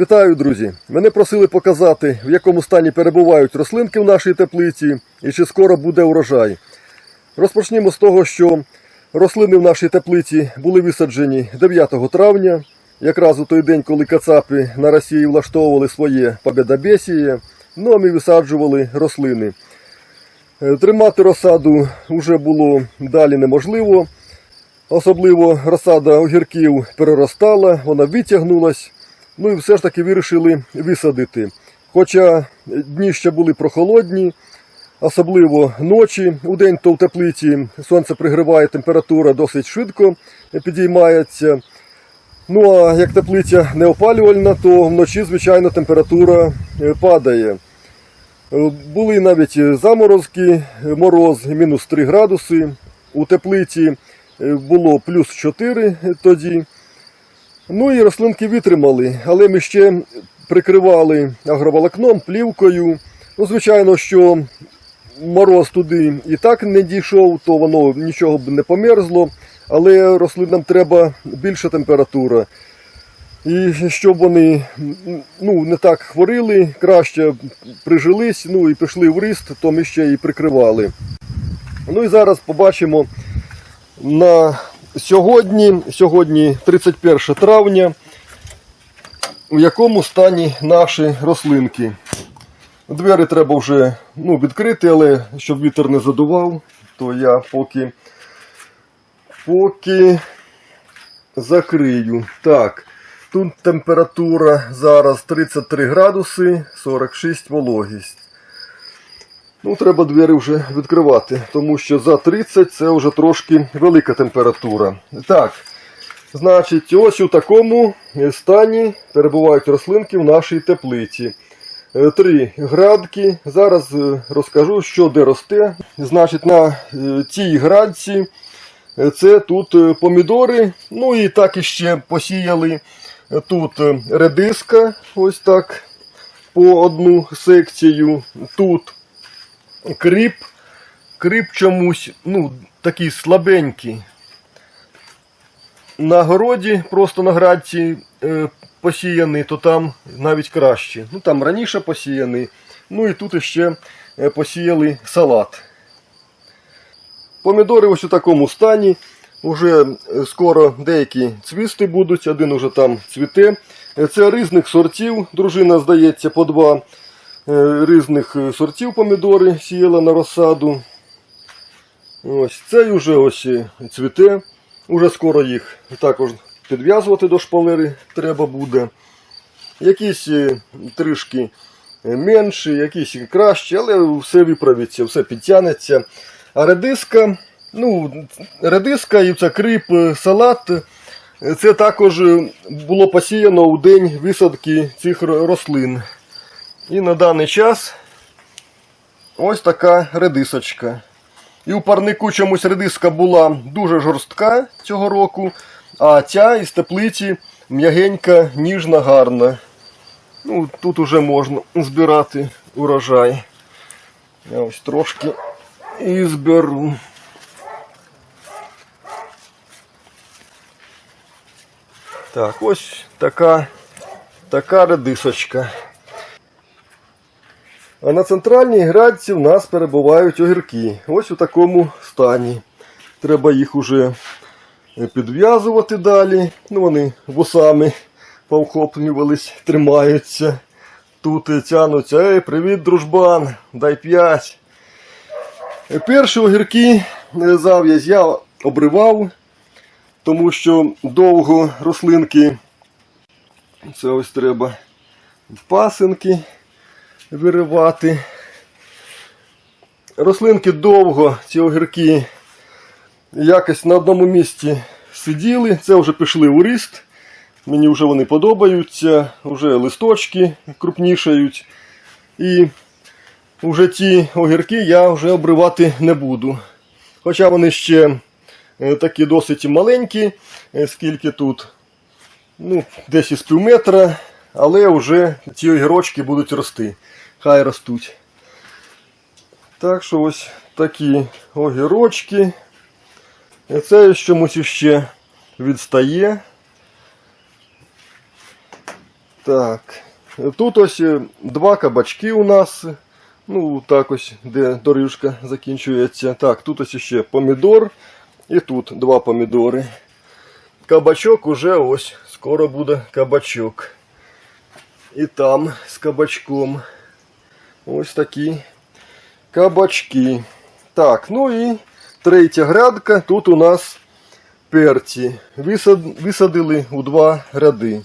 Вітаю, друзі! Мене просили показати, в якому стані перебувають рослинки в нашій теплиці і чи скоро буде урожай. Розпочнімо з того, що рослини в нашій теплиці були висаджені 9 травня, якраз у той день, коли кацапи на Росії влаштовували своє побєдобєсіє, ну а ми висаджували рослини. Е, Тримати розсаду вже було далі неможливо. Особливо розсада огірків переростала, вона витягнулась. Ну і все ж таки вирішили висадити. Хоча дні ще були прохолодні, особливо ночі. У день то в теплиці сонце пригріває, температура досить швидко підіймається. Ну а як теплиця не опалювальна, то вночі, звичайно, температура е, падає. Е, Були навіть заморозки, мороз мінус 3 градуси. У теплиці е, було плюс 4 тоді. Ну і рослинки витримали, але ми ще прикривали агроволокном, плівкою. Ну, звичайно, що мороз туди і так не дійшов, то воно нічого б не померзло, але рослинам треба більша температура. І щоб вони ну, не так хворіли, краще прижились, ну і пішли в ріст, то ми ще і прикривали. Ну і зараз побачимо на сьогодні, сьогодні 31 травня, в якому стані наші рослинки. Двері треба вже ну, відкрити, але щоб вітер не задував, то я поки, поки закрию. Так, тут температура зараз 33 градуси, 46 вологість. Ну, треба двері вже відкривати, тому що за 30 це вже трошки велика температура. Так, значить, ось у такому стані перебувають рослинки в нашій теплиці. Е, Три градки. Зараз е, розкажу, що де росте. Значить, на е, цій градці це тут помідори. Ну і так іще посіяли тут редиска, ось так, по одну секцію. Тут кріп. Кріп чомусь, ну, такий слабенький. На городі, просто на градці е, посіяний, то там навіть краще. Ну там раніше посіяний. Ну і тут ще е, посіяли салат. Помідори ось у такому стані. Уже е, скоро деякі цвісти будуть, один уже там цвіте. Е, Це різних сортів. Дружина, здається, по два різних е, сортів помідори сіяла на розсаду. Ось цей уже ось е, цвіте. Уже скоро їх також підв'язувати до шпалери треба буде. Якісь е, трішки е, менші, якісь кращі, але все виправиться, все підтягнеться. А редиска, ну, редиска і це крип, е, салат. е, Це також е, було посіяно у день висадки цих рослин. І на даний час ось така редисочка. І у парнику чомусь редиска була дуже жорстка цього року, а ця із теплиці м'ягенька, ніжна, гарна. Ну, тут уже можна збирати урожай. Я ось трошки і зберу. Так, ось така, така редисочка. А на центральній градці в нас перебувають огірки. Ось у такому стані. Треба їх уже підв'язувати далі. Ну, вони вусами повхоплювались, тримаються. Тут тянуться. Ей, привіт, дружбан, дай п'ять. Перші огірки е, зав'язь я обривав, тому що довго рослинки. Це ось треба пасинки виривати. Рослинки довго, ці огірки якось на одному місці сиділи, це вже пішли у ріст. Мені вже вони подобаються, вже листочки крупнішають. І вже ті огірки я вже обривати не буду. Хоча вони ще е, такі досить маленькі, е, скільки тут, ну, десь із пів метра, але вже ці огірочки будуть рости. Хай ростуть. Так що ось такі огірочки. І Це чомусь іще відстає. Так. Тут ось е, два кабачки у нас. Ну, так ось, де доріжка закінчується. Так, тут ось ще помідор. І тут два помідори. Кабачок уже ось. Скоро буде кабачок. І там з кабачком. Ось такі кабачки. Так, ну і третя грядка. Тут у нас перці. Висад- Висадили у два ряди.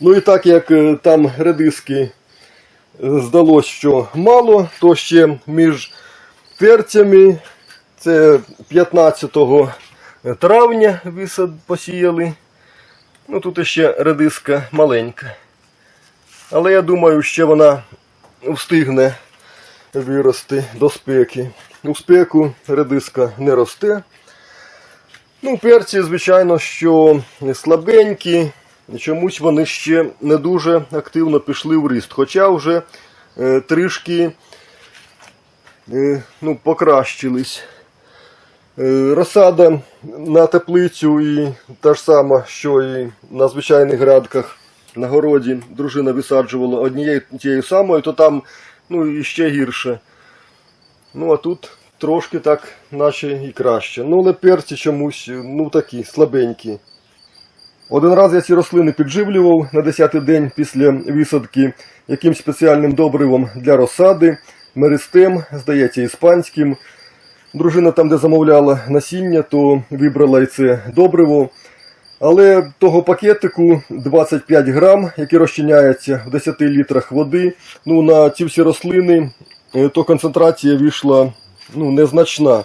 Ну і так як е, там редиски е, здалось, що мало, то ще між перцями це 15 травня висад посіяли. Ну тут ще редиска маленька. Але я думаю, ще вона встигне вирости до спеки. У спеку редиска не росте. Ну, перці, звичайно, що слабенькі, чомусь вони ще не дуже активно пішли в ріст. Хоча вже е, трішки е, ну, покращились. Е, розсада на теплицю і та ж сама, що і на звичайних грядках на городі дружина висаджувала однією тією самою, то там ну, і ще гірше. Ну а тут трошки так, наче і краще. Ну, але перці чомусь ну, такі слабенькі. Один раз я ці рослини підживлював на 10-й день після висадки якимсь спеціальним добривом для розсади, меристем, здається, іспанським. Дружина там, де замовляла насіння, то вибрала і це добриво. Але того пакетику 25 грам, який розчиняється в 10 літрах води, ну на ці всі рослини, е, то концентрація вийшла ну, незначна.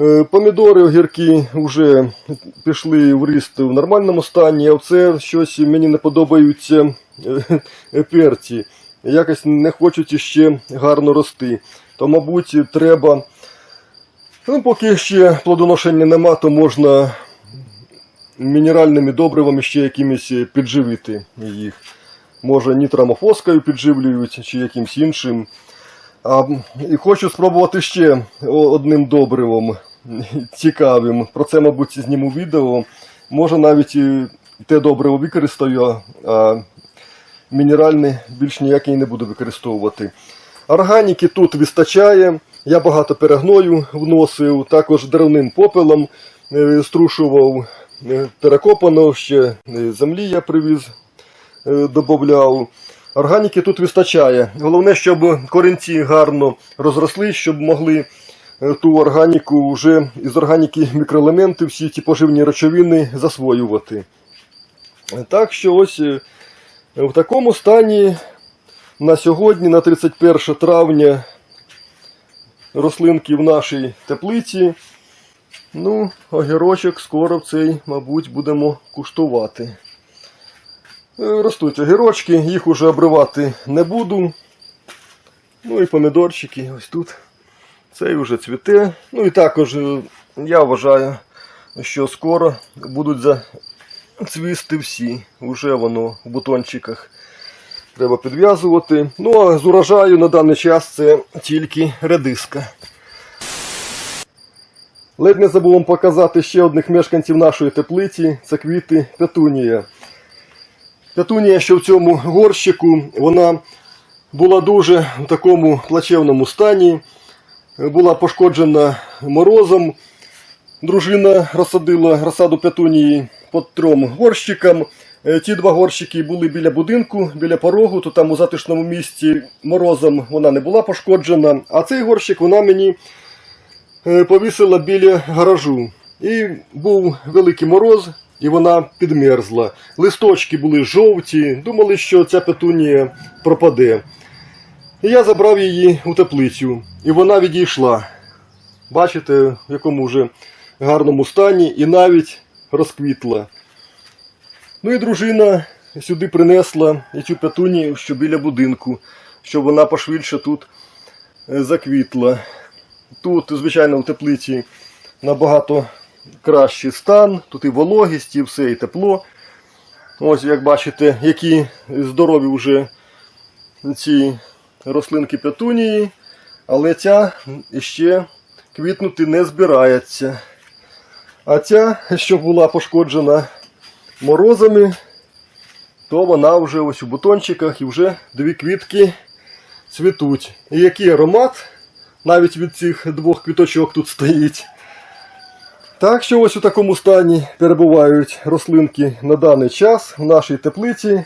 Е, Помідори, огірки вже пішли в ріст в нормальному стані, а це щось мені не подобаються е, перці. Якось не хочуть іще гарно рости. То, мабуть, треба. Ну, поки ще плодоношення нема, то можна мінеральними добривами ще якимось підживити їх. Може нітрамофоскою підживлюють чи якимсь іншим. А, і хочу спробувати ще одним добривом цікавим. Про це, мабуть, зніму відео. Може навіть і те добриво використаю, а мінеральне більш ніякий не буду використовувати. Органіки тут вистачає. Я багато перегною вносив, також деревним попелом е, струшував, е, перекопано ще е, землі я привіз, е, додавав. Органіки тут вистачає. Головне, щоб корінці гарно розрослись, щоб могли е, ту органіку вже із органіки мікроелементи, всі ті поживні речовини засвоювати. Так що ось е, в такому стані на сьогодні, на 31 травня, рослинки в нашій теплиці. Ну, огірочок скоро цей, мабуть, будемо куштувати. Е, Ростуть огірочки, їх уже обривати не буду. Ну і помідорчики ось тут. Цей вже цвіте. Ну і також е, я вважаю, що скоро будуть зацвісти всі. Уже воно в бутончиках треба підв'язувати. Ну а з урожаю на даний час це тільки редиска. Ледь не забув вам показати ще одних мешканців нашої теплиці. Це квіти петунія. Петунія, що в цьому горщику, вона була дуже в такому плачевному стані, була пошкоджена морозом. Дружина розсадила розсаду петунії по трьом горщикам. Е, Ті два горщики були біля будинку, біля порогу, то там у затишному місці морозом вона не була пошкоджена. А цей горщик вона мені повісила біля гаражу. І був великий мороз, і вона підмерзла. Листочки були жовті, думали, що ця петунія пропаде. І я забрав її у теплицю, і вона відійшла. Бачите, в якому вже гарному стані, і навіть розквітла. Ну і дружина сюди принесла цю петунію, що біля будинку, щоб вона пошвидше тут е, заквітла. Тут, звичайно, в теплиці набагато кращий стан, тут і вологість, і все, і тепло. Ось, як бачите, які здорові вже ці рослинки петунії, але ця ще квітнути не збирається. А ця, що була пошкоджена морозами, то вона вже ось у бутончиках і вже дві квітки цвітуть. І який аромат навіть від цих двох квіточок тут стоїть. Так що ось у такому стані перебувають рослинки на даний час в нашій теплиці.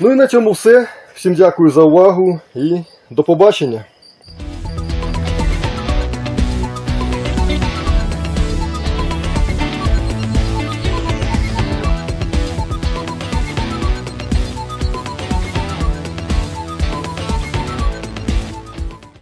Ну і на цьому все. Всім дякую за увагу і до побачення.